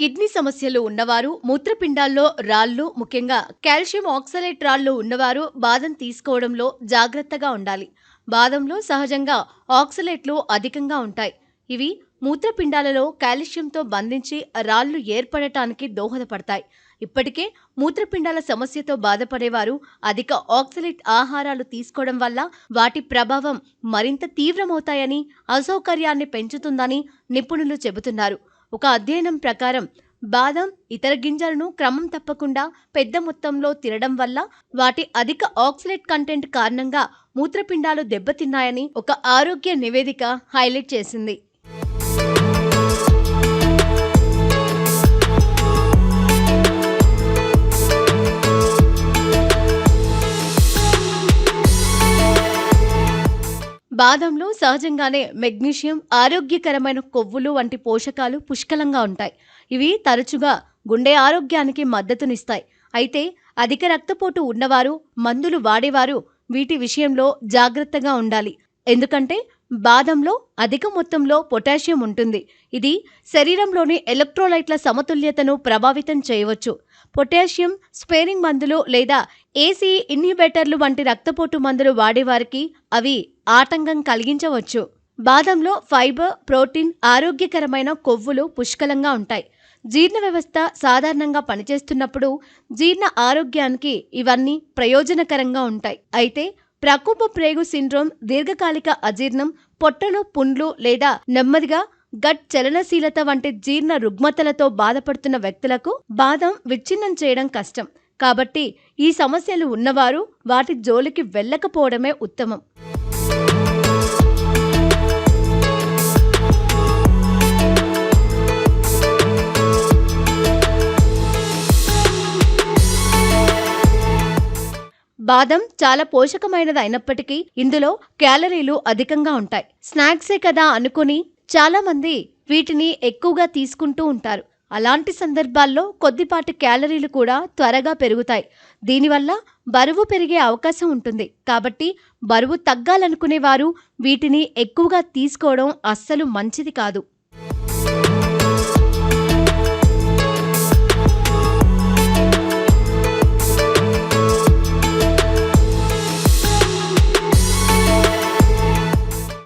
Kidney సమస్యలు ఉన్నవారు మూత్రపిండాల్లో రాళ్ళు ముఖ్యంగా కాల్షియం ఆక్సలేట్ రాళ్ళు ఉన్నవారు బాదం తీసుకోవడంలో జాగ్రత్తగా ఉండాలి. బాదంలో సహజంగా ఆక్సలేట్లు అధికంగా ఉంటాయి. ఇవి మూత్రపిండాలలో కాల్షియంతో బంధించి రాళ్ళు ఏర్పడటానికి దోహదపడతాయి. ఇప్పటికే మూత్రపిండాల సమస్యతో బాధపడేవారు అధిక ఆక్సలేట్ ఆహారాలు తీసుకోవడం వల్ల వాటి ప్రభావం మరింత తీవ్రమవుతాయని అసౌకర్యాన్ని పెంచుతుందని నిపుణులు చెబుతున్నారు. ఒక అధ్యయనం ప్రకారం బాదం ఇతర గింజలను క్రమం తప్పకుండా పెద్ద మొత్తంలో తినడం వల్ల వాటి అధిక ఆక్సిలేట్ కంటెంట్ కారణంగా మూత్రపిండాలు దెబ్బతిన్నాయని ఒక ఆరోగ్య నివేదిక హైలైట్ చేసింది. బాదంలో సహజంగానే మెగ్నీషియం ఆరోగ్యకరమైన కొవ్వులు వంటి పోషకాలు పుష్కలంగా ఉంటాయి. ఇవి తరచుగా గుండె ఆరోగ్యానికి మద్దతునిస్తాయి. అయితే అధిక రక్తపోటు ఉన్నవారు మందులు వాడేవారు వీటి విషయంలో జాగ్రత్తగా ఉండాలి. ఎందుకంటే బాదంలో అధిక మొత్తంలో పొటాషియం ఉంటుంది. ఇది శరీరంలోని ఎలక్ట్రోలైట్ల సమతుల్యతను ప్రభావితం చేయవచ్చు. పొటాషియం స్పేరింగ్ మందులు లేదా ఏసీ ఇన్హిబేటర్లు వంటి రక్తపోటు మందులు వాడేవారికి అవి ఆటంకం కలిగించవచ్చు. బాదంలో ఫైబర్ ప్రోటీన్ ఆరోగ్యకరమైన కొవ్వులు పుష్కలంగా ఉంటాయి. జీర్ణ వ్యవస్థ సాధారణంగా పనిచేస్తున్నప్పుడు జీర్ణ ఆరోగ్యానికి ఇవన్నీ ప్రయోజనకరంగా ఉంటాయి. అయితే ప్రకోప ప్రేగు సిండ్రోమ్ దీర్ఘకాలిక అజీర్ణం పొట్టలో పుండ్లు లేదా నెమ్మదిగా గట్ చలనశీలత వంటి జీర్ణ రుగ్మతలతో బాధపడుతున్న వ్యక్తులకు బాదం విచ్ఛిన్నం చేయడం కష్టం. కాబట్టి ఈ సమస్యలు ఉన్నవారు వాటి జోలికి వెళ్ళకపోవడమే ఉత్తమం. బాదం చాలా పోషకమైనది అయినప్పటికీ ఇందులో క్యాలరీలు అధికంగా ఉంటాయి. స్నాక్సే కదా అనుకుని చాలా మంది వీటిని ఎక్కువగా తీసుకుంటూ ఉంటారు. అలాంటి సందర్భాల్లో కొద్దిపాటి క్యాలరీలు కూడా త్వరగా పెరుగుతాయి. దీనివల్ల బరువు పెరిగే అవకాశం ఉంటుంది. కాబట్టి బరువు తగ్గాలనుకునే వారు వీటిని ఎక్కువగా తీసుకోవడం అస్సలు మంచిది కాదు.